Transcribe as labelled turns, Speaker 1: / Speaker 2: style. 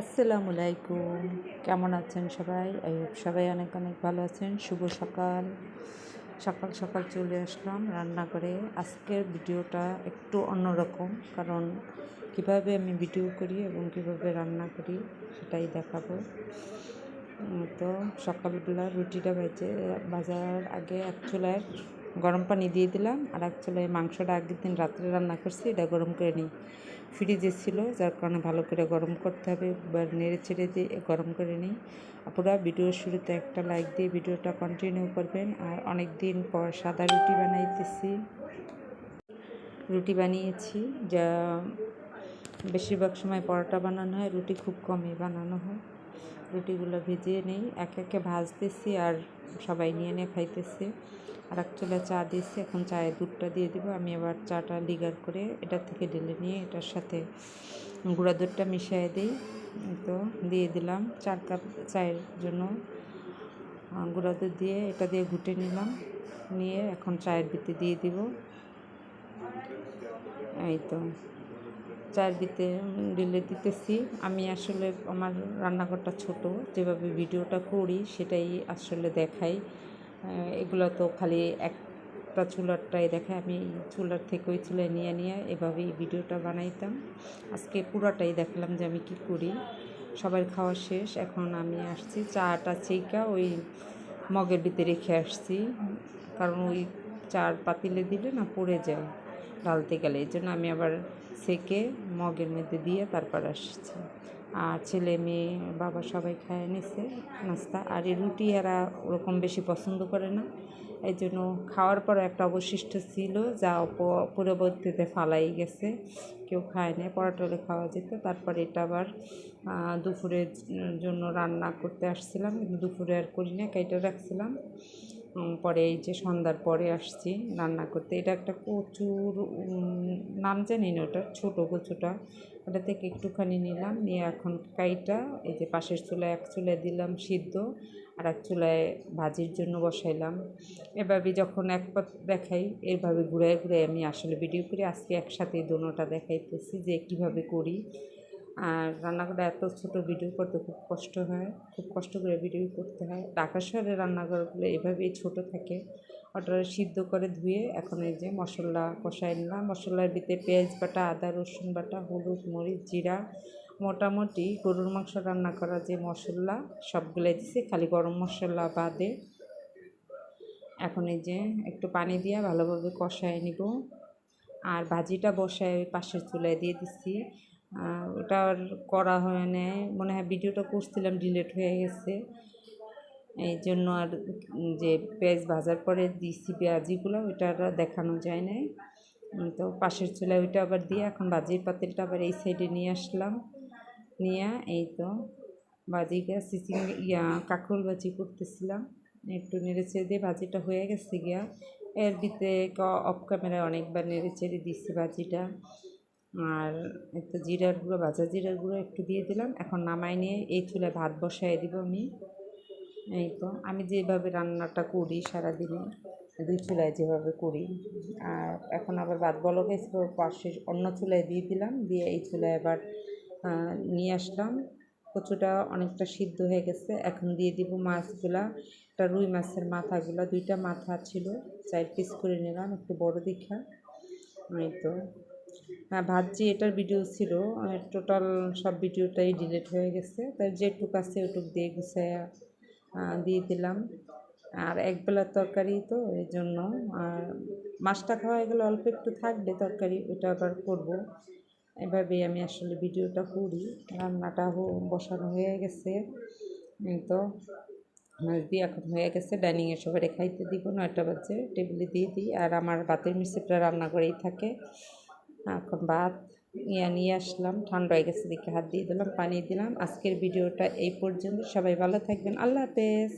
Speaker 1: আসসালামু আলাইকুম কেমন আছেন সবাই? সবাই অনেক অনেক ভালো আছেন। শুভ সকাল। সকাল সকাল চলে আসলাম রান্না করে। আজকের ভিডিওটা একটু অন্যরকম, কারণ কীভাবে আমি ভিডিও করি এবং কীভাবে রান্না করি সেটাই দেখাবো। তো সকালবেলা রুটিটা ভেজে ভাজার আগে এক চুলায় গরম পানি দিয়ে দিলাম। আর এক চুলায় মাংসটা আগের দিন রাত্রে রান্না করছি, এটা গরম করে নিই। ফ্রিজে ছিল, যার কারণে ভালো করে গরম করতে হবে, বা নেড়ে চেড়ে দিয়ে গরম করে নিই। পুরো ভিডিওর শুরুতে একটা লাইক দিয়ে ভিডিওটা কন্টিনিউ করবেন। আর অনেক দিন পর সাদা রুটি বানাইতেছি। রুটি বানিয়েছি, যা বেশিরভাগ সময় পরোটা বানানো হয়, রুটি খুব কমই বানানো হয়। রুটিগুলো ভেজে নেই, এক একে ভাজতেছি আর সবাই নিয়ে নিয়ে খাইতেছে। আর এক চুলা চা দিয়েছি, এখন চায়ের দুধটা দিয়ে দিব। আমি আবার চাটা লিগার করে এটা থেকে ঢেলে নিয়ে এটার সাথে গুঁড়া দুধটা মিশিয়ে দিই। তো দিয়ে দিলাম চার কাপ চায়ের জন্য গুঁড়া দুধ দিয়ে এটা দিয়ে ঘুটে নিলাম। নিয়ে এখন চায়ের ভিতরে দিয়ে দিব। এই তো, চায়ের দিতে ঢেলে দিতেছি। আমি আসলে আমার রান্নাঘরটা ছোট, যেভাবে ভিডিওটা করি সেটাই আসলে দেখাই। এগুলো তো খালি একটা চুলারটাই দেখে আমি চুলার থেকে ওই চুলায় নিয়ে নিয়ে এভাবেই ভিডিওটা বানাইতাম। আজকে পুরাটাই দেখলাম যে আমি কি করি। সবার খাওয়া শেষ, এখন আমি আসছি চাটা চেকা ওই মগের ভিতরে রেখে আসছি। কারণ ওই চার পাতিলে দিলে না পড়ে যায় ঢালতে গেলে। এই জন্য আমি আবার সেকে মগের মধ্যে দিয়ে তারপর আসছি। আর ছেলে মেয়ে বাবা সবাই খায় নিছে নাস্তা। আর এই রুটি এরা ওরকম বেশি পছন্দ করে না। এই জন্য খাওয়ার পর একটা অবশিষ্ট ছিল, যা পরবর্তীতে ফালাই গেছে। কেউ খায় না পরোটালে খাওয়া যেত। তারপর এটা আবার দুপুরের জন্য রান্না করতে আসছিলাম। দুপুরে আর করি না কেটে রাখছিলাম। পরে এই যে সন্ধ্যার পরে আসছি রান্না করতে। এটা একটা কচুর নাম জানি না ওটা, ছোটো কচুটা। ওটা থেকে একটুখানি নিলাম, নিয়ে এখন কাইটা, এই যে পাশের চুলায় এক চুলায় দিলাম সিদ্ধ, আর এক চুলায় ভাজির জন্য বসাইলাম। এভাবে যখন এক পাত দেখাই, এভাবে ঘুরে ঘুরে আমি আসলে ভিডিও করি আজকে একসাথে দোনোটা দেখাইতেছি যে কীভাবে করি। আর রান্না করে এত ছোট ভিডিও করতে খুব কষ্ট হয়, খুব কষ্ট করে ভিডিও করতে হয়। ঢাকা শহরে রান্নাঘরগুলো এভাবেই ছোট থাকে। ওটা সিদ্ধ করে ধুয়ে এখন এই যে মশলা কষাই নিলাম। মশলার ভিতরে পেঁয়াজ বাটা, আদা, রসুন বাটা, হলুদ, মরিচ, জিরা, মোটামুটি গরুর মাংস রান্না করা যে মশলা, সবগুলাই দিছি, খালি গরম মশলা বাদে। এখন এই যে একটু পানি দিয়ে ভালোভাবে কষায় নিব। আর ভাজিটা বসায় পাশের চুলায় দিয়ে দিচ্ছি ওটা আর করা হয় না। মনে হয় ভিডিওটা করছিলাম, ডিলেট হয়ে গেছে। এই জন্য আর যে পেঁয়াজ ভাজার পরে দিচ্ছি পেঁয়াজিগুলো, ওইটা আর দেখানো যায় না তো পাশের চুলায় ওইটা আবার দিয়ে এখন বাজির পাতিলটা আবার এই সাইডে নিয়ে আসলাম। নিয়ে এই তো বাজি গিয়া সিচিং ইয়া কাঁকরোল বাজি করতেছিলাম। একটু নেড়ে চেড়ে দিয়ে ভাজিটা হয়ে গেছে গিয়া। এর ভিতরে অফ ক্যামেরায় অনেকবার নেড়ে চেড়ে দিচ্ছি ভাজিটা আর একটু জিরার গুঁড়ো ভাজা জিরার গুঁড়ো একটু দিয়ে দিলাম। এখন নামাই নিয়ে এই চুলায় ভাত বসাই দিব আমি। এই তো, আমি যেভাবে রান্নাটা করি সারাদিনে, দুই চুলায় যেভাবে করি। আর এখন আবার ভাত বলো গেছে পাশে অন্য চুলায় দিয়ে দিলাম। দিয়ে এই চুলায় আবার নিয়ে আসলাম। কচুটা অনেকটা সিদ্ধ হয়ে গেছে। এখন দিয়ে দিব মাছগুলা। একটা রুই মাছের মাথাগুলা, দুইটা মাথা ছিল। চার পিস করে নিলাম, একটু বড় দেখা। এই তো। হ্যাঁ ভাবছি এটার ভিডিও ছিল। টোটাল সব ভিডিওটাই ডিলিট হয়ে গেছে। তাই যেটুক আছে ওটুক দিয়ে গুছাইয়া দিয়ে দিলাম। আর একবেলার তরকারি তো, এই জন্য। আর মাছটা খাওয়া গেলে অল্প একটু থাকবে তরকারি ওটা আবার করব। এভাবেই আমি আসলে ভিডিওটা করি। রান্নাটা বসানো হয়ে গেছে। তো, মাছ দিয়ে এখন হয়ে গেছে। ডাইনিংয়ে সবাই খাইতে দিব, নয়টা বাজে। টেবিলে দিয়ে দিই। আর আমার ভাতের মিষ্টিটা রান্না করেই থাকে। এখন ভাত ইয়া নিয়ে আসলাম, ঠান্ডা হয়ে গেছে দেখে হাত দিয়ে দিলাম, পানি দিলাম। আজকের ভিডিওটা এই পর্যন্ত, সবাই ভালো থাকবেন, আল্লাহ হাফেজ।